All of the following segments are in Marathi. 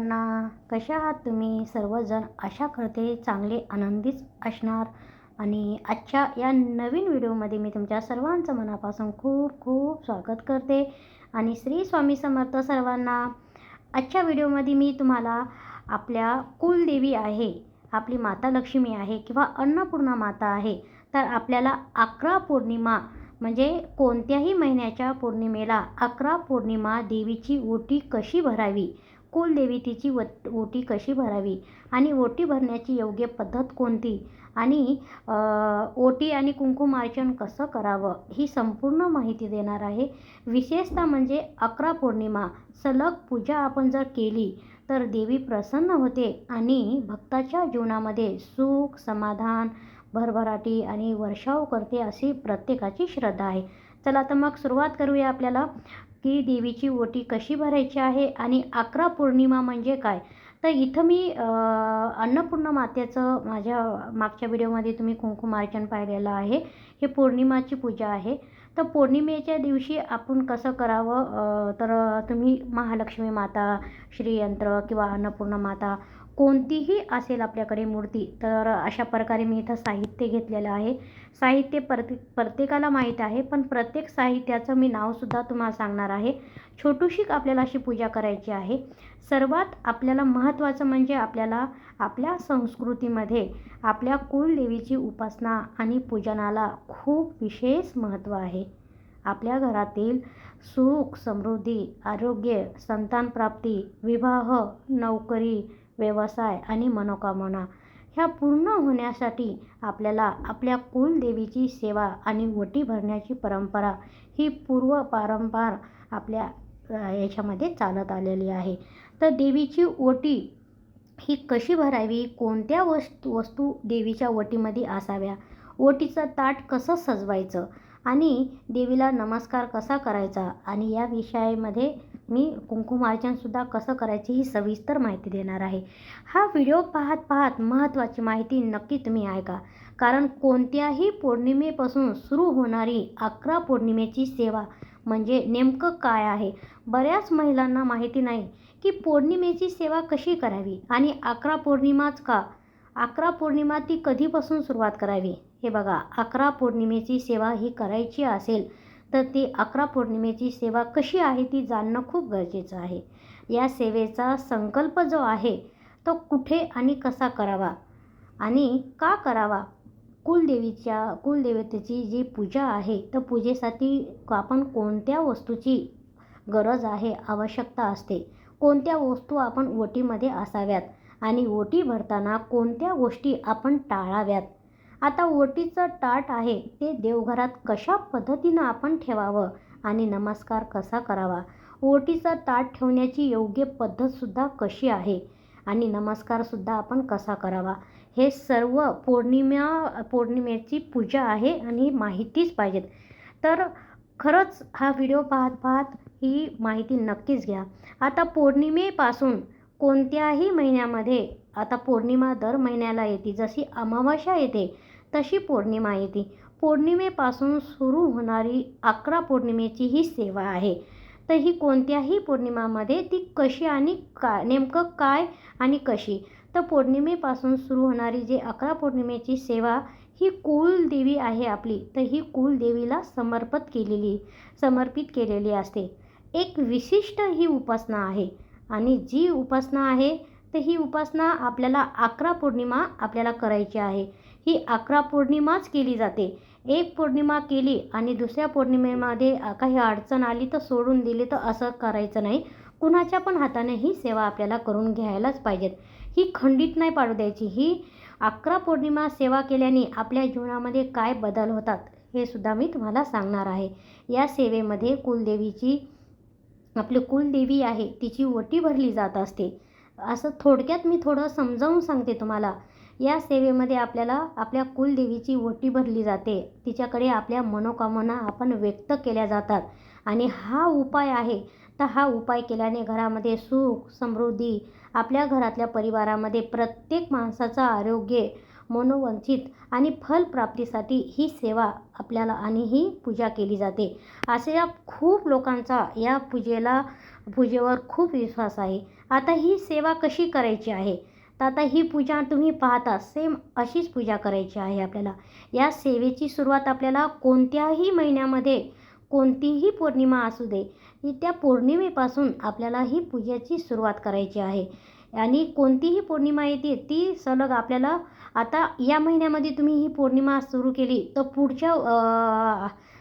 कशा आहात तुम्ही? सर्वजण आशा करते चांगले आनंदीच असणार. आणि आजच्या या नवीन व्हिडिओमध्ये मी तुमच्या सर्वांचं मनापासून खूप खूप स्वागत करते. आणि श्री स्वामी समर्थ सर्वांना आजच्या व्हिडिओमध्ये मी तुम्हाला आपल्या कुलदेवी आहे आपली माता लक्ष्मी आहे किंवा अन्नपूर्णा माता आहे तर आपल्याला अकरा पौर्णिमा म्हणजे कोणत्याही महिन्याच्या पौर्णिमेला अकरा पौर्णिमा देवीची ओटी कशी भरावी? कुलदेवी तिची वट ओटी कशी भरावी? आणि ओटी भरण्याची योग्य पद्धत कोणती? आणि ओटी आणि कुंकुमार्चन कसं करावं? ही संपूर्ण माहिती देणार आहे. विशेषतः म्हणजे अकरा पौर्णिमा सलग पूजा आपण जर केली तर देवी प्रसन्न होते आणि भक्ताच्या जीवनामध्ये सुख समाधान भरभराटी आणि वर्षाव करते अशी प्रत्येकाची श्रद्धा आहे. चला तर मग सुरुवात करूया आपल्याला की देवीची ओटी कशी भरायची आहे आणि अकरा पौर्णिमा म्हणजे काय? तर इथं मी अन्नपूर्ण अन्नपूर्णा मातेचं माझ्या मागच्या व्हिडिओमध्ये तुम्ही कुंकुमार्चन पाहिलेलं आहे. हे पौर्णिमाची पूजा आहे. तर पौर्णिमेच्या दिवशी आपण कसं करावं? तर तुम्ही महालक्ष्मी माता श्रीयंत्र किंवा अन्नपूर्णा माता कोणतीही असेल आपल्याकडे मूर्ती तर अशा प्रकारे मी इथं साहित्य घेतलेलं आहे. साहित्य प्रत्येक प्रत्येकाला माहीत आहे पण प्रत्येक साहित्याचं मी नावसुद्धा तुम्हाला सांगणार आहे. छोटूशीक आपल्याला अशी पूजा करायची आहे. सर्वात आपल्याला महत्त्वाचं म्हणजे आपल्याला आपल्या संस्कृतीमध्ये आपल्या कुलदेवीची उपासना आणि पूजनाला खूप विशेष महत्त्व आहे. आपल्या घरातील सुख समृद्धी आरोग्य संतानप्राप्ती विवाह नोकरी व्यवसाय आणि मनोकामना ह्या पूर्ण होण्यासाठी आपल्याला आपल्या कुलदेवीची सेवा आणि ओटी भरण्याची परंपरा ही पूर्व पारंपार आपल्या याच्यामध्ये चालत आलेली आहे. तर देवीची ओटी ही कशी भरावी? कोणत्या वस्तू वस्तू देवीच्या ओटीमध्ये असाव्या? ओटीचं ताट कसं सजवायचं? आणि देवीला नमस्कार कसा करायचा? आणि या विषयामध्ये मी कुंकुमार्चनसुद्धा कसं करायचे ही सविस्तर माहिती देणार आहे. हा व्हिडिओ पाहत पाहत महत्त्वाची माहिती नक्की तुम्ही ऐका. कारण कोणत्याही पौर्णिमेपासून सुरू होणारी अकरा पौर्णिमेची सेवा म्हणजे नेमकं काय आहे? बऱ्याच महिलांना माहिती नाही की पौर्णिमेची सेवा कशी करावी आणि अकरा पौर्णिमाच का? अकरा पौर्णिमा ती कधीपासून सुरुवात करावी? हे बघा अकरा पौर्णिमेची सेवा ही करायची असेल तर ती अकरा पौर्णिमेची सेवा कशी आहे ती जाणणं खूप गरजेचं आहे. या सेवेचा संकल्प जो आहे तो कुठे आणि कसा करावा आणि का करावा? कुलदेवीच्या कुलदेवतेची जी पूजा आहे तर पूजेसाठी आपण कोणत्या वस्तूची गरज आहे आवश्यकता असते? कोणत्या वस्तू आपण ओटीमध्ये असाव्यात आणि ओटी भरताना कोणत्या गोष्टी आपण टाळाव्यात? आता ओटीचं ताट आहे ते देवघरात कशा पद्धतीनं आपण ठेवावं आणि नमस्कार कसा करावा? ओटीचं ताट ठेवण्याची योग्य पद्धतसुद्धा कशी आहे आणि नमस्कारसुद्धा आपण कसा करावा? हे सर्व पौर्णिमा पौर्णिमेची पूजा आहे आणि माहितीच पाहिजेत. तर खरंच हा व्हिडिओ पाहत पाहत ही माहिती नक्कीच घ्या. आता पौर्णिमेपासून कोणत्याही महिन्यामध्ये आता पौर्णिमा दर महिन्याला येते जशी अमावस्या येते तशी पौर्णिमा येते. पौर्णिमेपासून सुरू होणारी अकरा पौर्णिमेची ही सेवा आहे. तर ही कोणत्याही पौर्णिमामध्ये ती कशी आणि का नेमकं काय आणि कशी? तर पौर्णिमेपासून सुरू होणारी जी अकरा पौर्णिमेची सेवा ही कुलदेवी आहे आपली. तर ही कुलदेवीला समर्पित केलेली समर्पित केलेली असते. एक विशिष्ट ही उपासना आहे. आणि जी उपासना आहे तर ही उपासना आपल्याला अकरा पौर्णिमा आपल्याला करायची आहे. ही अकरा पौर्णिमाच केली जाते. एक पौर्णिमा केली आणि दुसऱ्या पौर्णिमेमध्ये काही अडचण आली तर सोडून दिली तर असं करायचं नाही. कुणाच्या पण हाताने ही सेवा आपल्याला करून घ्यायलाच पाहिजेत. ही खंडित नाही पाडू द्यायची. ही अकरा पौर्णिमा सेवा केल्याने आपल्या जीवनामध्ये काय बदल होतात हे सुद्धा मी तुम्हाला सांगणार आहे. या सेवेमध्ये कुलदेवीची आपली कुलदेवी आहे तिची ओटी भरली जात असते. असं थोडक्यात मी थोडं समजावून सांगते तुम्हाला. या सेवेमध्ये आपल्याला आपल्या कुलदेवीची ओटी भरली जाते. तिच्याकडे आपल्या मनोकामना आपण व्यक्त केल्या जातात. आणि हा उपाय आहे. तर हा उपाय केल्याने घरामध्ये सुख समृद्धी आपल्या घरातल्या परिवारामध्ये प्रत्येक माणसाचं आरोग्य मनोवंचित आणि फलप्राप्तीसाठी ही सेवा आपल्याला आणि ही पूजा केली जाते. असे या खूप लोकांचा या पूजेला पूजेवर खूप विश्वास आहे. आता ही सेवा कशी करायची आहे? तर आता ही पूजा तुम्ही पाहता सेम अशीच पूजा करायची आहे आपल्याला. या सेवेची सुरुवात आपल्याला कोणत्याही महिन्यामध्ये कोणतीही पौर्णिमा असू दे त्या पौर्णिमेपासून आपल्याला ही पूजेची सुरुवात करायची आहे. आणि कोणतीही पौर्णिमा येते ती सलग आपल्याला आता या महिन्यामध्ये तुम्ही ही पौर्णिमा सुरू केली तर पुढच्या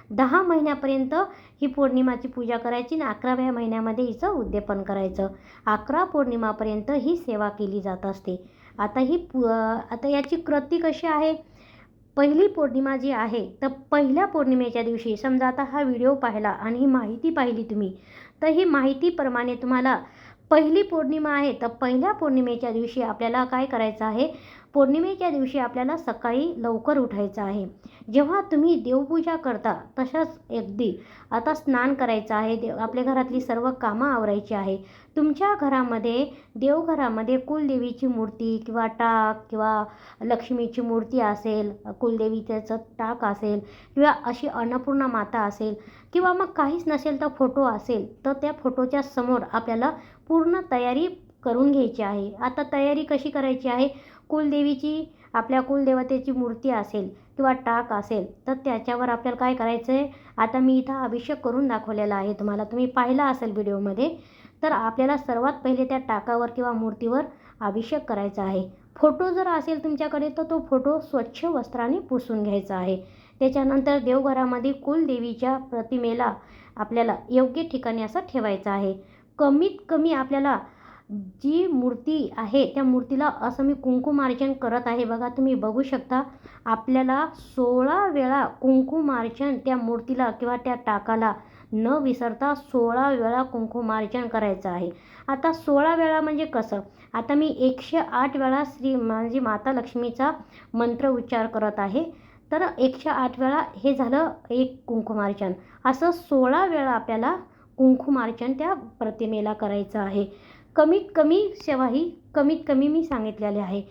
दहा महिन्यापर्यंत ही पौर्णिमाची पूजा करायची आणि अकराव्या महिन्यामध्ये हिचं उद्यापन करायचं. अकरा पौर्णिमापर्यंत ही सेवा केली जात असते. आता ही पु आता याची कृती कशी आहे? पहिली पौर्णिमा जी आहे तर पहिल्या पौर्णिमेच्या दिवशी समजा आता हा व्हिडिओ पाहिला आणि ही माहिती पाहिली तुम्ही तर ही माहितीप्रमाणे तुम्हाला पहिली पौर्णिमा आहे तर पहिल्या पौर्णिमेच्या दिवशी आपल्याला काय करायचं आहे? पौर्णिमेच्या दिवशी आपल्याला सकाळी लवकर उठायचं आहे. जेव्हा तुम्ही देवपूजा करता तशाच अगदी आता स्नान करायचं आहे. देव आपल्या घरातली सर्व कामं आवरायची आहे. तुमच्या घरामध्ये देवघरामध्ये कुलदेवीची मूर्ती किंवा टाक किंवा लक्ष्मीची मूर्ती असेल कुलदेवीचं टाक असेल किंवा अशी अन्नपूर्णा माता असेल किंवा मग काहीच नसेल तर फोटो असेल तर त्या फोटोच्या समोर आपल्याला पूर्ण तयारी करून घ्यायची आहे. आता तयारी कशी करायची आहे? कुलदेवीची आपल्या कुलदेवतेची मूर्ती असेल किंवा टाक असेल तर त्याच्यावर आपल्याला काय करायचं आहे आता मी इथं अभिषेक करून दाखवलेला आहे तुम्हाला. तुम्ही पाहिला असेल व्हिडिओमध्ये तर आपल्याला सर्वात पहिले त्या टाकावर किंवा मूर्तीवर अभिषेक करायचा आहे. फोटो जर असेल तुमच्याकडे तर तो फोटो स्वच्छ वस्त्राने पुसून घ्यायचा आहे. त्याच्यानंतर देवघरामध्ये कुलदेवीच्या प्रतिमेला आपल्याला योग्य ठिकाणी असं ठेवायचं आहे. कमीत कमी आपल्याला जी मूर्ती आहे त्या मूर्तीला असं मी कुंकुमार्चन करत आहे. बघा तुम्ही बघू शकता आपल्याला सोळा वेळा कुंकुमार्चन त्या मूर्तीला किंवा त्या टाकाला न विसरता सोळा वेळा कुंकुमार्चन करायचं आहे. आता सोळा वेळा म्हणजे कसं? आता मी एकशे आठ वेळा श्री म्हणजे माता लक्ष्मीचा मंत्र उच्चार करत आहे. तर एकशे आठ वेळा हे झालं एक कुंकुमार्चन. असं सोळा वेळा आपल्याला कुंकुमार्चन त्या प्रतिमेला करायचं आहे. कमीत कमी सेवा ही कमीत कमी मी सांगितलेले आहे.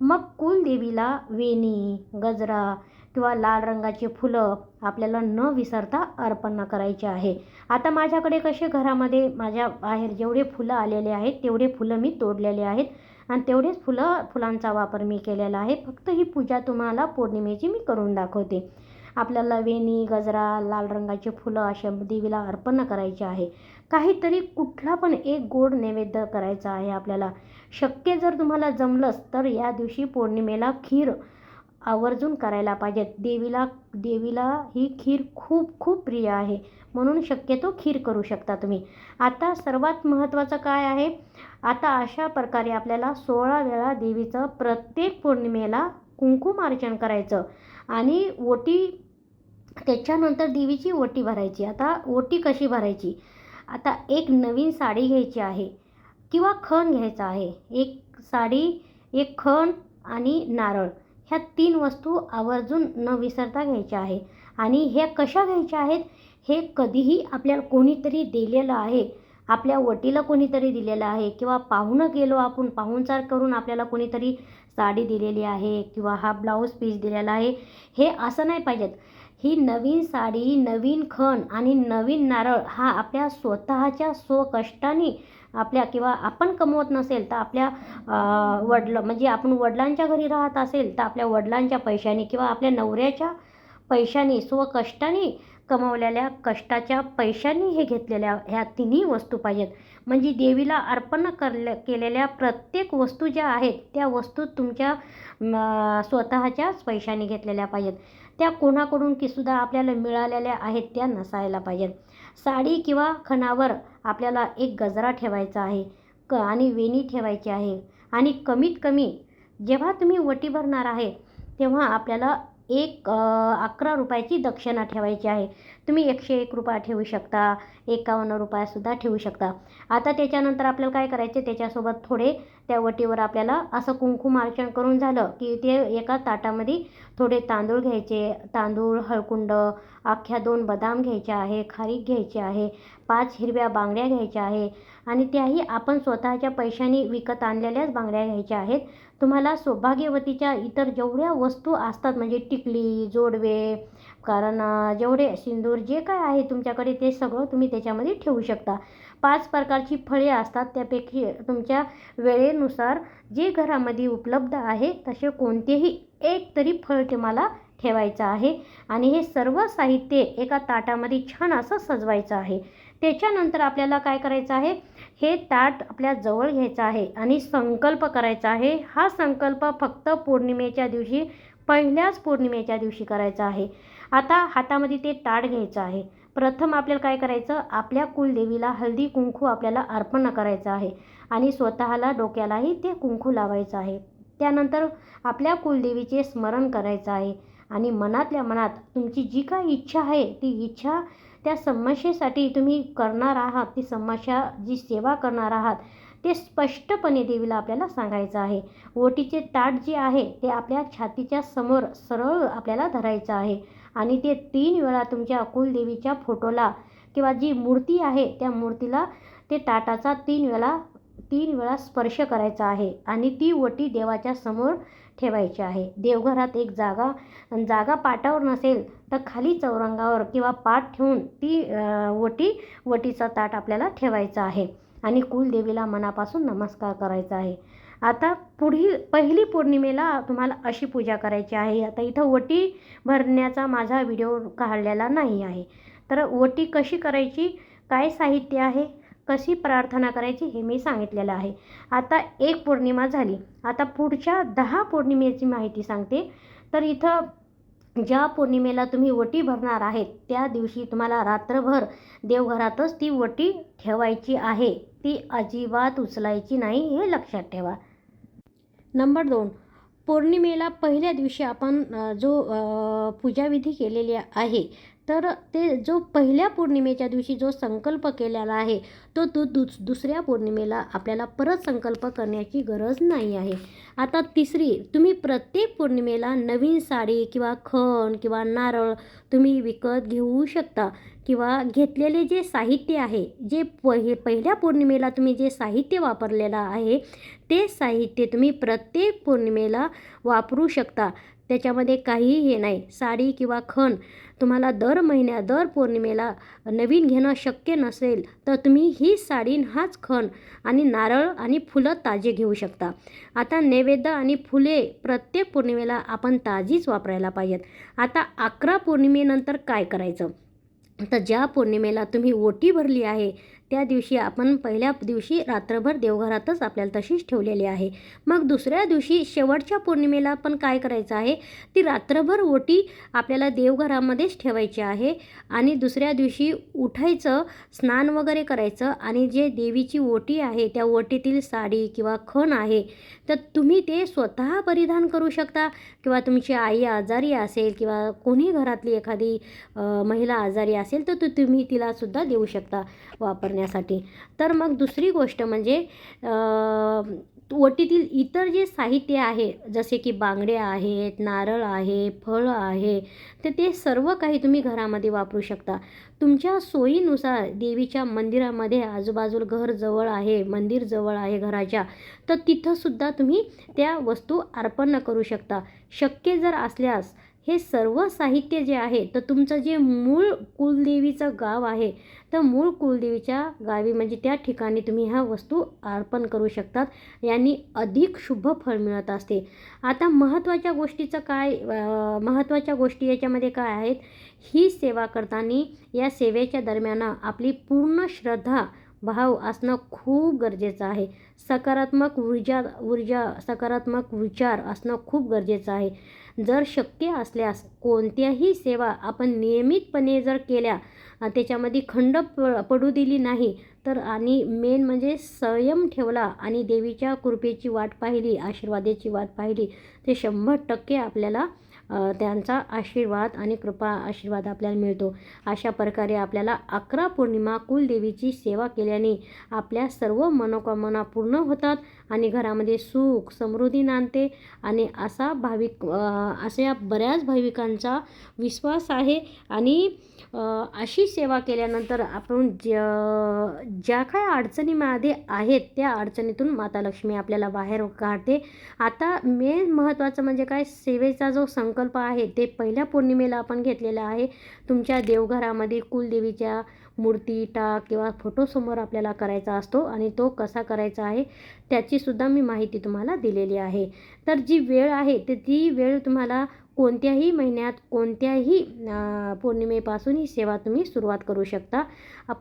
मग कुलदेवीला वेणी गजरा किंवा लाल रंगाची फुलं आपल्याला न विसरता अर्पण करायचे आहे. आता माझ्याकडे कसे घरामध्ये माझ्या बाहेर जेवढे फुलं आलेले आहेत तेवढे फुलं मी तोडलेले आहेत. आणि तेवढेच फुलं फुलांचा वापर मी केलेला आहे. फक्त ही पूजा तुम्हाला पौर्णिमेची मी करून दाखवते. आपल्याला वेणी गजरा लाल रंगाची फुलं अशा देवीला अर्पण करायचे आहे. काहीतरी कुठला पण एक गोड नैवेद्य करायचा आहे आपल्याला. शक्य जर तुम्हाला जमलंच तर या दिवशी पौर्णिमेला खीर आवर्जून करायला पाहिजे. देवीला देवीला ही खीर खूप खूप प्रिय आहे. म्हणून शक्यतो खीर करू शकता तुम्ही. आता सर्वात महत्त्वाचं काय आहे? आता अशा प्रकारे आपल्याला सोळा वेळा देवीचं प्रत्येक पौर्णिमेला कुंकुमार्चन करायचं. आणि ओटी त्याच्यानंतर देवीची ओटी भरायची. आता ओटी कशी भरायची? आता एक नवीन साडी घ्यायची आहे. किंवा खण घ्यायचा आहे. एक साडी एक खण आणि नारळ. ह्या तीन वस्तू आवर्जून न विसरता घ्यायच्या आहे आणि ह्या कशा घ्यायच्या आहेत हे कधीही आपल्याला कोणीतरी दिलेलं आहे. आपल्या वटीला कोणीतरी दिलेलं आहे. किंवा पाहुणं गेलो आपण पाहुणचार करून आपल्याला कोणीतरी साडी दिलेली आहे. किंवा हा ब्लाऊज पीस दिलेला आहे. हे असं नाही पाहिजेत. ही नवीन साडी नवीन खण आणि नवीन नारळ हा आपल्या स्वतःच्या स्वकष्टाने आपल्या किंवा आपण कमवत नसेल तर आपल्या वडलं म्हणजे आपण वडिलांच्या घरी राहत असेल तर आपल्या वडिलांच्या पैशाने किंवा आपल्या नवऱ्याच्या पैशाने स्वकष्टाने कमवलेल्या कष्टाच्या पैशांनी हे घेतलेल्या ह्या तिन्ही वस्तू पाहिजेत. म्हणजे देवीला अर्पण करले केलेल्या प्रत्येक वस्तू ज्या आहेत त्या वस्तू तुमच्या स्वतःच्याच पैशाने घेतलेल्या पाहिजेत. त्या कोणाकडून की सुद्धा आपल्याला मिळालेल्या आहेत त्या नसायला पाहिजेत साडी किंवा खणावर आपल्याला एक गजरा ठेवायचा आहे क आणि वेणी ठेवायची आहे. आणि कमीत कमी जेव्हा तुम्ही वटी भरणार आहे तेव्हा आपल्याला एक अकरा रुपयाची दक्षिणा ठेवायची आहे. तुम्ही एकशे एक रुपया ठेवू शकता एकावन्न रुपयासुद्धा ठेवू शकता. आता त्याच्यानंतर आपल्याला काय करायचे? त्याच्यासोबत थोडे त्या वटीवर आपल्याला असं कुंकुमार्चन करून झालं की ते एका ताटामध्ये थोडे तांदूळ घ्यायचे. तांदूळ हळकुंड अख्ख्या दोन बदाम घ्यायचे आहे खारीक घ्यायचे आहे पाच हिरव्या बांगड्या घ्यायच्या आहे. आणि त्याही आपण स्वतःच्या पैशाने विकत आणलेल्याच बांगड्या घ्यायच्या आहेत. तुम्हाला सौभाग्यवतीच्या इतर जेवढ्या वस्तू असतात म्हणजे टिकली जोडवे कारण जेवढे सिंदूर जे काय आहे तुमच्याकडे ते सगळं तुम्ही त्याच्यामध्ये ठेवू शकता. पाच प्रकारची फळे असतात त्यापैकी तुमच्या वेळेनुसार जे घरामध्ये उपलब्ध आहे तसे कोणतेही एक तरी फळ तुम्हाला ठेवायचं आहे. आणि हे सर्व साहित्य एका ताटामध्ये छान असं सजवायचं आहे. त्याच्यानंतर आपल्याला काय करायचं आहे? हे ताट आपल्या जवळ घ्यायचं आहे आणि संकल्प करायचा आहे. हा संकल्प फक्त पौर्णिमेच्या दिवशी पहिल्याच पौर्णिमेच्या दिवशी करायचा आहे. आता हातामध्ये ते ताट घ्यायचं आहे. प्रथम आपल्याला काय करायचं? आपल्या कुलदेवीला हळदी कुंकू आपल्याला अर्पण करायचं आहे आणि स्वतःला डोक्यालाही ते कुंकू लावायचं आहे. त्यानंतर आपल्या कुलदेवीचे स्मरण करायचं आहे आणि मनातल्या मनात तुमची जी काही इच्छा आहे ती इच्छा त्या समस्येसाठी तुम्ही करणार आहात ती समस्या जी सेवा करणार आहात ते स्पष्टपणे देवीला आपल्याला सांगायचं आहे. ओटीचे ताट जे आहे ते आपल्या छातीच्या समोर सरळ आपल्याला धरायचं आहे. आणि ते तीन वेळा तुमच्या अकुलदेवीच्या फोटोला किंवा जी मूर्ती आहे त्या मूर्तीला ते ताटाचा तीन वेळा तीन वेळा स्पर्श करायचा आहे आणि ती ओटी देवाच्या समोर ठेवायची आहे. देवघरात एक जागा जागा पाटावर नसेल तर खाली चौरंगावर किंवा पाट ठेवून ती ओटी वटीचा ताट आपल्याला ठेवायचा आहे आणि कुलदेवीला मनापासून नमस्कार करायचा आहे. आता पुढील पहिली पौर्णिमेला तुम्हाला अशी पूजा करायची आहे. आता इथं ओटी भरण्याचा माझा व्हिडिओ काढलेला नाही आहे. तर ओटी कशी करायची? काय साहित्य आहे? कशी प्रार्थना करायची हे मी सांगितलेलं आहे. आता एक पौर्णिमा झाली. आता पुढच्या दहा पौर्णिमेची माहिती सांगते. तर इथं ज्या पौर्णिमेला तुम्ही वटी भरणार आहेत त्या दिवशी तुम्हाला रात्रभर देवघरातच ती वटी ठेवायची आहे. ती अजिबात उचलायची नाही हे लक्षात ठेवा. नंबर दोन. पौर्णिमेला पहिल्या दिवशी आपण जो पूजाविधी केलेली आहे तर ते जो पहिल्या पौर्णिमेच्या दिवशी जो संकल्प केलेला आहे तो तो दुस दुसऱ्या पौर्णिमेला आपल्याला परत संकल्प करण्याची गरज नाही आहे. आता तिसरी तुम्ही प्रत्येक पौर्णिमेला नवीन साडी किंवा खण किंवा नारळ तुम्ही विकत घेऊ शकता किंवा घेतलेले जे साहित्य आहे जे पहि पहिल्या पौर्णिमेला तुम्ही जे साहित्य वापरलेलं आहे ते साहित्य तुम्ही प्रत्येक पौर्णिमेला वापरू शकता. त्याच्यामध्ये काहीही हे नाही. साडी किंवा खण तुम्हाला दर महिन्या दर पौर्णिमेला नवीन घेणं शक्य नसेल तर तुम्ही ही साडी हाच खण आणि नारळ आणि फुलं ताजे घेऊ शकता. आता नैवेद्य आणि फुले प्रत्येक पौर्णिमेला आपण ताजीच वापरायला पाहिजेत. आता अकरा पौर्णिमेनंतर काय करायचं? तर ज्या पौर्णिमेला तुम्ही ओटी भरली आहे त्या दिवशी आपण पहिल्या दिवशी रात्रभर देवघरातच आपल्याला तशीच ठेवलेली आहे. मग दुसऱ्या दिवशी शेवटच्या पौर्णिमेला पण काय करायचं आहे? ती रात्रभर ओटी आपल्याला देवघरामध्येच ठेवायची आहे आणि दुसऱ्या दिवशी उठायचं स्नान वगैरे करायचं आणि जे देवीची ओटी आहे त्या ओटीतील साडी किंवा खण आहे तर तुम्ही ते स्वतः परिधान करू शकता किंवा तुमची आई आजारी असेल किंवा कोणी घरातली एखादी महिला आजारी असेल तर तु तुम्ही तिलासुद्धा देऊ शकता करण्यासाठी. तर मग दुसरी गोष्ट म्हणजे ओटीतील इतर जे साहित्य आहे जसे की बांगडे आहेत नारळ आहे फळं आहे तर ते सर्व काही तुम्ही घरामध्ये वापरू शकता. तुमच्या सोयीनुसार देवीच्या मंदिरामध्ये आजूबाजूला घर जवळ आहे मंदिर जवळ आहे घराच्या तर तिथंसुद्धा तुम्ही त्या वस्तू अर्पण करू शकता. शक्य जर असल्यास हे सर्व साहित्य जे आहे तर तुमचं जे मूळ कुलदेवीचं गाव आहे तर मूळ कुलदेवीच्या गावी म्हणजे त्या ठिकाणी तुम्ही ह्या वस्तू अर्पण करू शकतात. यांनी अधिक शुभ फळ मिळत असते. आता महत्त्वाच्या गोष्टीचं काय महत्त्वाच्या गोष्टी याच्यामध्ये काय आहेत? ही सेवा करताना या सेवेच्या दरम्यान आपली पूर्ण श्रद्धा भाव असणं खूप गरजेचं आहे. सकारात्मक ऊर्जा ऊर्जा सकारात्मक विचार असणं खूप गरजेचं आहे. जर शक्य असल्यास कोणत्याही सेवा आपण नियमितपणे जर केल्या त्याच्यामध्ये खंड प पडू दिली नाही तर आणि मेन म्हणजे संयम ठेवला आणि देवीच्या कृपेची वाट पाहिली आशीर्वादाची वाट पाहिली ते शंभर टक्के आपल्याला त्यांचा आशीर्वाद आणि कृपा आशीर्वाद आपल्याला मिळतो. अशा प्रकारे आपल्याला अकरा पौर्णिमा कुलदेवीची सेवा केल्याने आपल्या सर्व मनोकामना पूर्ण होतात आणि घरामध्ये सुख समृद्धी नांदते आणि असा भाविक अशा बऱ्याच भाविकांचा विश्वास आहे आणि अशी सेवा केल्यानंतर आपण ज्या ज्या काय अडचणीमध्ये आहेत त्या अडचणीतून माता लक्ष्मी आपल्याला बाहेर काढते. आता मेन महत्त्वाचं म्हणजे काय? सेवेचा जो संकल्प आहे. ते पहिल्या पौर्णिमेला आपण घेतलेला आहे. तुमच्या देवघरामध्ये कुलदेवीच्या मूर्ती टाक किंवा फोटोसमोर आपल्याला करायचा असतो आणि तो कसा करायचा आहे त्याचीसुद्धा मी माहिती तुम्हाला दिलेली आहे. तर जी वेळ आहे तर ती वेळ तुम्हाला कोणत्याही महिन्यात कोणत्याही पौर्णिमेपासून ही सेवा तुम्ही सुरुवात करू शकता.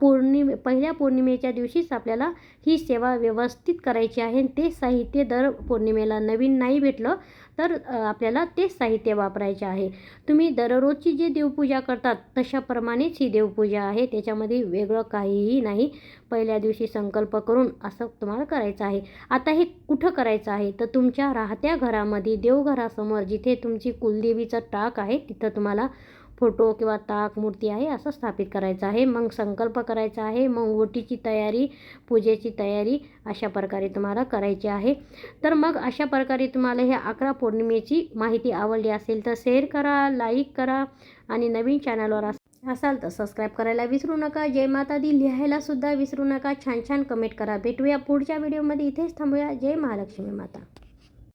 पौर्णिमे पहिल्या पौर्णिमेच्या दिवशीच आपल्याला ही सेवा व्यवस्थित करायची आहे. आणि ते साहित्य दर पौर्णिमेला नवीन नाही भेटलं तर आपल्याला तेच साहित्य वापरायचे आहे. तुम्ही दररोजची जी देवपूजा करतात तशाप्रमाणेच ही देवपूजा आहे. त्याच्यामध्ये वेगळं काहीही नाही. पहिल्या दिवशी संकल्प करून असं तुम्हाला करायचं आहे. आता हे कुठं करायचं आहे? तर तुमच्या राहत्या घरामध्ये देवघरासमोर जिथे तुमची कुलदेवीचं टाक आहे तिथं तुम्हाला फोटो किंवा ताक मूर्ती आहे असं स्थापित करायचं आहे. मग संकल्प करायचा आहे. मग ओटीची तयारी पूजेची तयारी अशा प्रकारे तुम्हाला करायची आहे. तर मग अशा प्रकारे तुम्हाला हे अकरा पौर्णिमेची माहिती आवडली असेल तर शेअर करा लाईक करा आणि नवीन चॅनलवर असाल तर सबस्क्राईब करायला विसरू नका. जय माता दी. लिहायला सुद्धा विसरू नका. छान छान कमेंट करा. भेटूया पुढच्या व्हिडिओमध्ये इथेच थांबूया. जय महालक्ष्मी माता.